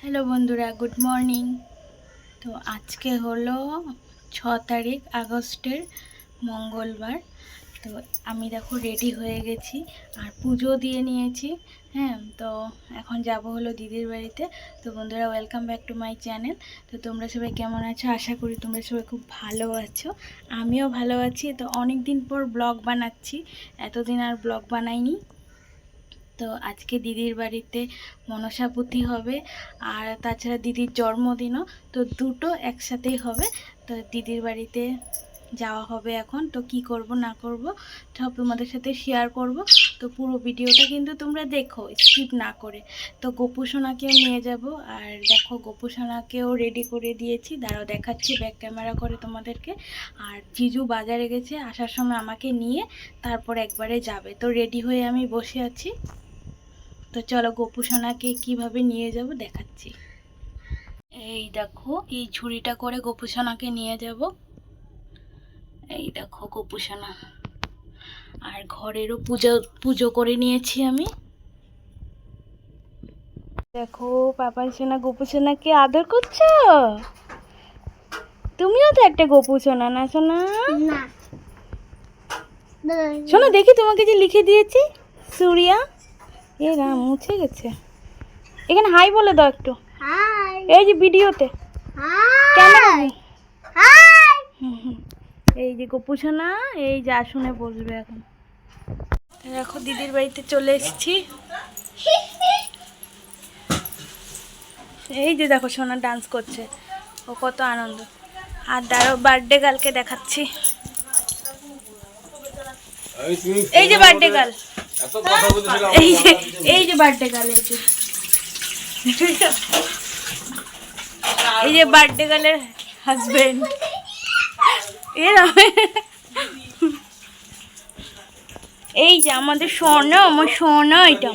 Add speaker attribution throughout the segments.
Speaker 1: Hello বন্ধুরা, good morning. তো আজকে হলো ছ তারিখ আগস্টের মঙ্গলবার। তো আমি দেখো রেডি হয়ে গেছি আর পুজো দিয়ে নিয়েছি হ্যাঁ? তো এখন যাব হলো দিদির বাড়িতে। তো বন্ধুরা welcome back to my channel তো তোমরা সবাই কেমন আছো? আশা করি তোমরা সবাই খুব ভালো আছো। আমিও ভালো আছি। তো অনেক দিন পর ব্লগ বানাচ্ছি। এতদিন আর ব্লগ বানাইনি। তো আজকে দিদির বাড়িতে মনসাপুতি হবে আর তাছাড়া দিদির জন্মদিনও, তো দুটো একসাথেই হবে। তো দিদির বাড়িতে যাওয়া হবে এখন, তো কি করব, না করব, সব তোমাদের সাথে শেয়ার করব। তো পুরো ভিডিওটা কিন্তু তোমরা দেখো স্কিপ না করে। তো গোপু সোনাকেও নিয়ে যাব, আর দেখো গোপু সোনাকেও রেডি করে দিয়েছি। দাঁড়াও, দেখাচ্ছি ব্যাক ক্যামেরা করে তোমাদেরকে। আর জিজু বাজারে গেছে, আসার সময় আমাকে নিয়ে তারপর একবারে যাবে। তো রেডি হয়ে আমি বসে আছি। তো চলো গোপুসোনাকে কীভাবে নিয়ে যাব দেখাচ্ছি। এই দেখো এই ঝুড়িটা করে গোপুসোনাকে নিয়ে যাব। এই দেখো গোপুসোনা। আর ঘরেরও পুজো পুজো করে নিয়েছি আমি। দেখো পাপাই সোনা গোপুসোনাকে আদর করছ? তুমিও তো একটা গোপুসোনা না সোনা?
Speaker 2: না।
Speaker 1: শোনো দেখি তোমাকে যে লিখে দিয়েছি সুরিয়া। এ না মুছে গেছে। এখানে হাই বলে দাও একটু।
Speaker 2: হাই
Speaker 1: এই যে ভিডিওতে। এই যে গোপুসোনা এই যে আসনে বসবে এখন। দেখো দিদির বাড়িতে চলে এসেছি। এই যে দেখো সোনা ডান্স করছে। ও কত আনন্দ। আর দাঁড়ো বার্থডে গার্লকে দেখাচ্ছি। এই যে বার্থডে গার্ল এই যে এই যে বার্থডে গার্ল এই যে এই যে বার্থডে গার্লের হাজবেন্ড এই যে আমাদের সোনা আমার সোনা এটা।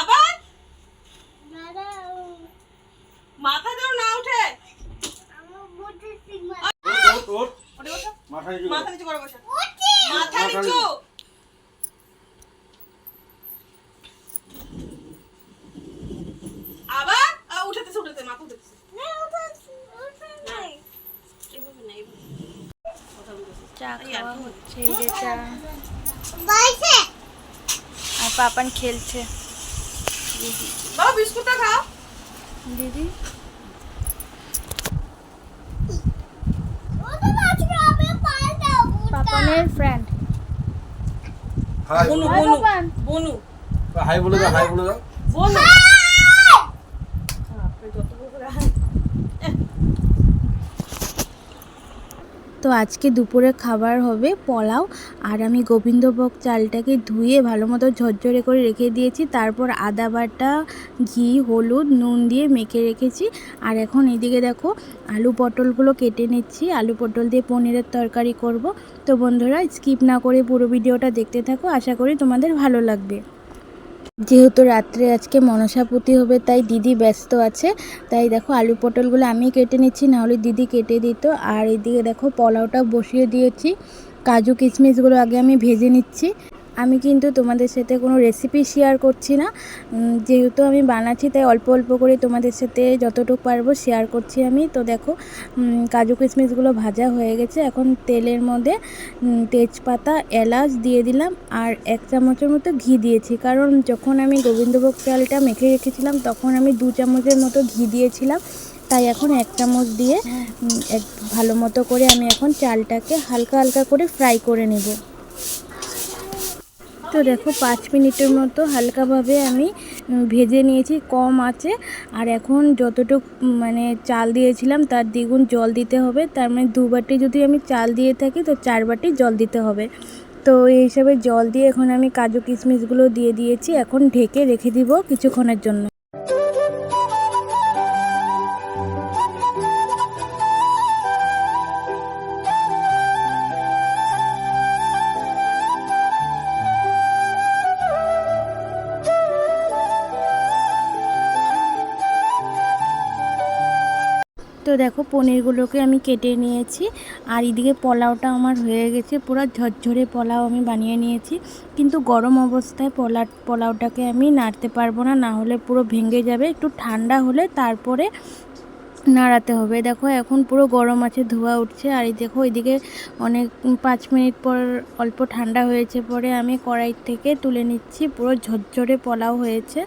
Speaker 3: আবার? মাথা দেও না উঠে। মাথা নিচু করে বসে। মাথা নিচু। আবার? আ, উঠেতেছে মাথা উঠেতেছে। এভাবে না এভাবে। কথা বলতেছে
Speaker 1: চা খাওয়া হচ্ছে? এই যে চা। আর পাপান খেলছে।
Speaker 3: বাবা বিস্কুটটা খাও।
Speaker 1: দিদি। পাপানের friend
Speaker 4: hi.
Speaker 3: Bonu
Speaker 1: hi
Speaker 3: Bonu Bonu.
Speaker 4: Hi বলে দাও হাই বলে দাও।
Speaker 3: বনু।
Speaker 1: তো আজকে দুপুরে খাবার হবে পোলাও। আর আমি গোবিন্দভোগ চালটাকে ধুয়ে ভালো মতো ঝরঝরে করে রেখে দিয়েছি। তারপর আদা বাটা, ঘি, হলুদ, নুন দিয়ে মেখে রেখেছি। আর এখন এদিকে দেখো আলু পটলগুলো কেটে নিচ্ছি। আলু পটল দিয়ে পনিরের তরকারি করব। তো বন্ধুরা, স্কিপ না করে পুরো ভিডিওটা দেখতে থাকো। আশা করি তোমাদের ভালো লাগবে। যেহেতু রাত্রে আজকে মনসা পুঁতি হবে, তাই দিদি ব্যস্ত আছে। তাই দেখো আলু পটলগুলো আমি কেটে নিচ্ছি, নাহলে দিদি কেটে দিত। আর এদিকে দেখো পোলাওটা বসিয়ে দিয়েছি। কাজু কিশমিশগুলো আগে আমি ভেজে নিচ্ছি। আমি কিন্তু তোমাদের সাথে কোনো রেসিপি শেয়ার করছি না। যেহেতু আমি বানাচ্ছি, তাই অল্প অল্প করে তোমাদের সাথে যতটুকু পারব শেয়ার করছি আমি। তো দেখো কাজু কিশমিশগুলো ভাজা হয়ে গেছে। এখন তেলের মধ্যে তেজপাতা, এলাচ দিয়ে দিলাম আর এক চামচের মতো ঘি দিয়েছি। কারণ যখন আমি গোবিন্দভোগ চালটা মেখে রেখেছিলাম, তখন আমি দু চামচের মতো ঘি দিয়েছিলাম। তাই এখন এক চামচ দিয়ে এক ভালো মতো করে আমি এখন চালটাকে হালকা হালকা করে ফ্রাই করে নেব। তো দেখো পাঁচ মিনিটের মতো হালকাভাবে আমি ভেজে নিয়েছি, কম আছে। আর এখন যতটুক মানে চাল দিয়েছিলাম, তার দ্বিগুণ জল দিতে হবে। তার মানে দু বাটি যদি আমি চাল দিয়ে থাকি, তো চার বাটি জল দিতে হবে। তো এই হিসাবে জল দিয়ে এখন আমি কাজু কিশমিশগুলো দিয়ে দিয়েছি। এখন ঢেকে রেখে দিব কিছুক্ষণের জন্য। দেখো পনিরগুলোকে আমি কেটে নিয়েছি আর এদিকে পোলাওটা আমার হয়ে গেছে, পুরো ঝরঝরে পোলাও আমি বানিয়ে নিয়েছি। কিন্তু গরম অবস্থায় পোলা, পোলাওটাকে আমি নাড়তে পারব না না হলে পুরো ভেঙে যাবে। একটু ঠান্ডা হলে তারপরে নাড়াতে হবে। দেখো এখন পুরো গরম আছে, ধোয়া উঠছে। আর এই দেখো এদিকে অনেক, পাঁচ মিনিট পর অল্প ঠান্ডা হয়েছে পরে আমি কড়াই থেকে তুলে নিচ্ছি। পুরো ঝরঝরে পোলাও হয়েছে।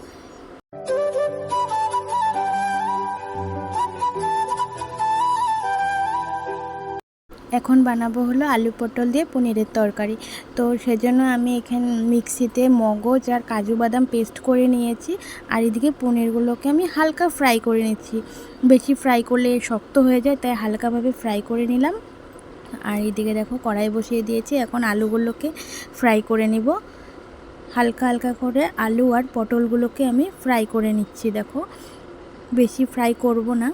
Speaker 1: এখন বানাবো হলো আলু পটল দিয়ে পনিরের তরকারি। তো সেজন্য আমি এখানে মিক্সিতে মগজ আর কাজু বাদাম পেস্ট করে নিয়েছি। আর এদিকে পনিরগুলোকে আমি হালকা ফ্রাই করে নিচ্ছি। বেশি ফ্রাই করলে শক্ত হয়ে যায়, তাই হালকাভাবে ফ্রাই করে নিলাম। আর এদিকে দেখো কড়াই বসিয়ে দিয়েছি, এখন আলুগুলোকে ফ্রাই করে নিব। হালকা হালকা করে আলু আর পটলগুলোকে আমি ফ্রাই করে নিচ্ছি, দেখো। বেশি ফ্রাই করব না।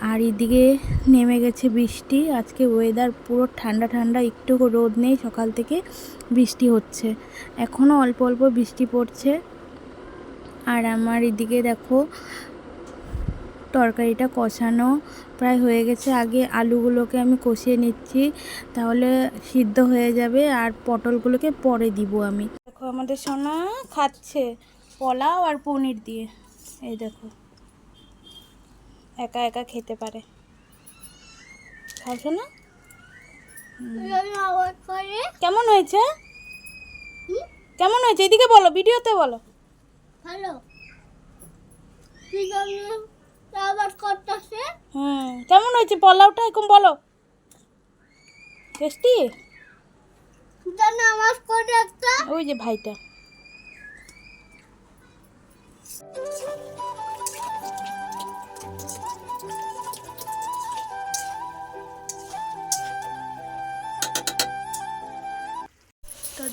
Speaker 1: আর এদিকে নেমে গেছে বৃষ্টি। আজকে ওয়েদার পুরো ঠান্ডা ঠান্ডা, একটু রোদ নেই, সকাল থেকে বৃষ্টি হচ্ছে। এখনও অল্প অল্প বৃষ্টি পড়ছে। আর আমার এদিকে দেখো, তরকারিটা কষানো প্রায় হয়ে গেছে। আগে আলুগুলোকে আমি কষিয়ে নিচ্ছি, তাহলে সিদ্ধ হয়ে যাবে। আর পটলগুলোকে পরে দিব আমি। দেখো আমাদের সোনা খাচ্ছে পোলাও আর পনির দিয়ে। এই দেখো। একা একা খেতে পারে। খাওছো না কেমন হয়েছে? কেমন হয়েছে? এদিকে বলো ভিডিওতে বলো।
Speaker 2: ভালো।
Speaker 1: হুম কেমন হয়েছে? পোলাওটা এখন বলো। টেস্টি?
Speaker 2: করে একটা।
Speaker 1: ওই যে ভাইটা।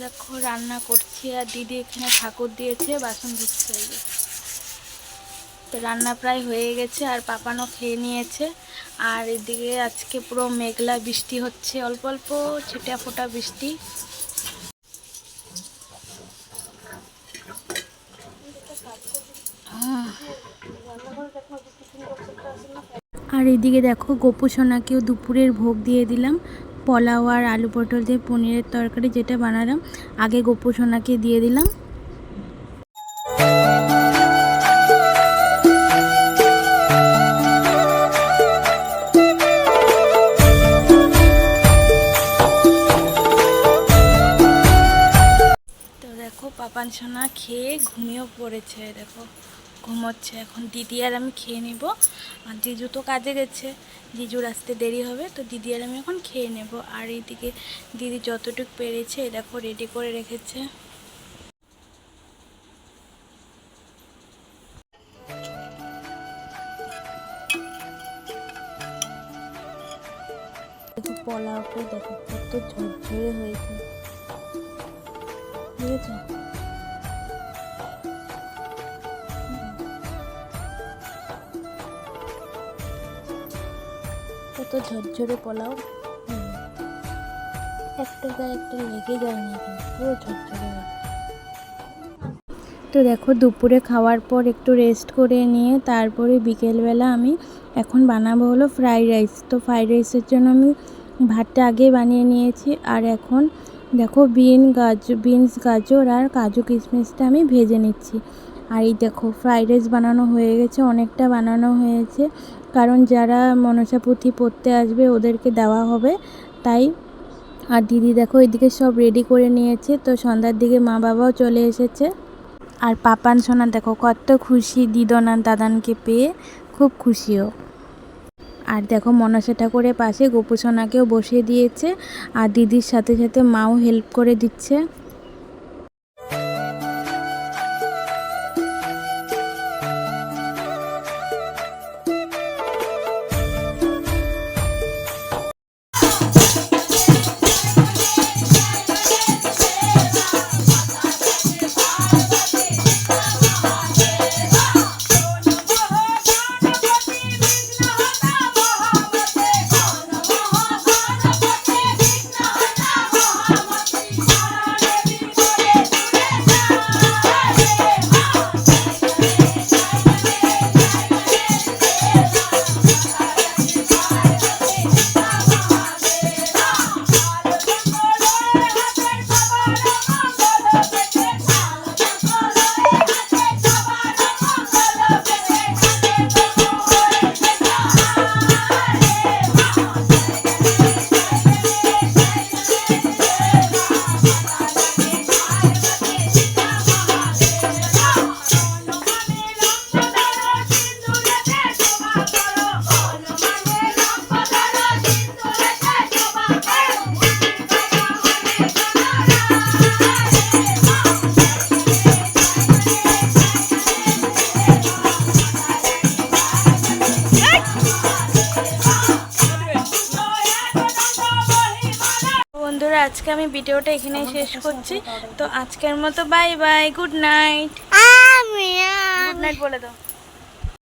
Speaker 1: দেখো, রান্না করছি আর দিদি এখানে ঠাকুর দিয়েছে, বাসন ধুচ্ছে। তো রান্না প্রায় হয়ে গেছে আর পাপানো খেয়ে নিয়েছে। আর এদিকে আজকে পুরো মেঘলা বৃষ্টি হচ্ছে, অল্প অল্প ছিটা ফোটা বৃষ্টি। আর এদিকে দেখো গোপু সোনাকেও দুপুরের ভোগ দিয়ে দিলাম। পোলাও আর আলু পটল দিয়ে পনিরের তরকারি যেটা বানালাম, আগে গোপু সোনাকে দিয়ে দিলাম। তো দেখো, পাপান সোনা খেয়ে ঘুমিয়েও পড়েছে, দেখো। ঘুমোচ্ছে। এখন দিদি আর আমি খেয়ে নেব। আর জিজু তো কাজে গেছে। জিজুর আসতে দেরি হবে, তো দিদি আর আমি এখন খেয়ে নেব। আর এইদিকে দিদি যতটুকু পেরেছে দেখো রেডি করে রেখেছে। দেখো পোলাওকে দেখো কত ঝরঝরে হয়েছে। বুঝেছ কত ঝরঝরে পোলাও। একটা গায়ে একটা লেগে যায়নি পুরো ঝরঝরে তো দেখো, দুপুরে খাওয়ার পর একটু রেস্ট করে নিয়ে তারপরে বিকেলবেলা আমি এখন বানাবো হলো ফ্রাইড রাইস তো ফ্রাইড রাইসের জন্য আমি ভাতটা আগে বানিয়ে নিয়েছি আর এখন দেখো বিন গাজর বিনস গাজর আর কাজু কিশমিশটা আমি ভেজে নিচ্ছি। আর এই দেখো ফ্রাইড রাইস বানানো হয়ে গেছে, অনেকটা বানানো হয়েছে। কারণ যারা মনসা পুঁথি পড়তে আসবে, ওদেরকে দেওয়া হবে। তাই, আর দিদি দেখো, এদিকে সব রেডি করে নিয়েছে। তো সন্ধ্যার দিকে মা বাবাও চলে এসেছে। আর পাপান সোনা দেখো, কত খুশি দিদন দাদানকে পেয়ে, খুব খুশিও। আর দেখো, মনসা ঠাকুরের পাশে গোপু সোনাকেও বসিয়ে দিয়েছে। আর দিদির সাথে সাথে মাও হেল্প করে দিচ্ছে। আমি ভিডিওটা এখানে শেষ করছি। তো আজকের মতো বাই বাই গুড নাইট
Speaker 2: আমি
Speaker 1: গুড নাইট বলে দাও।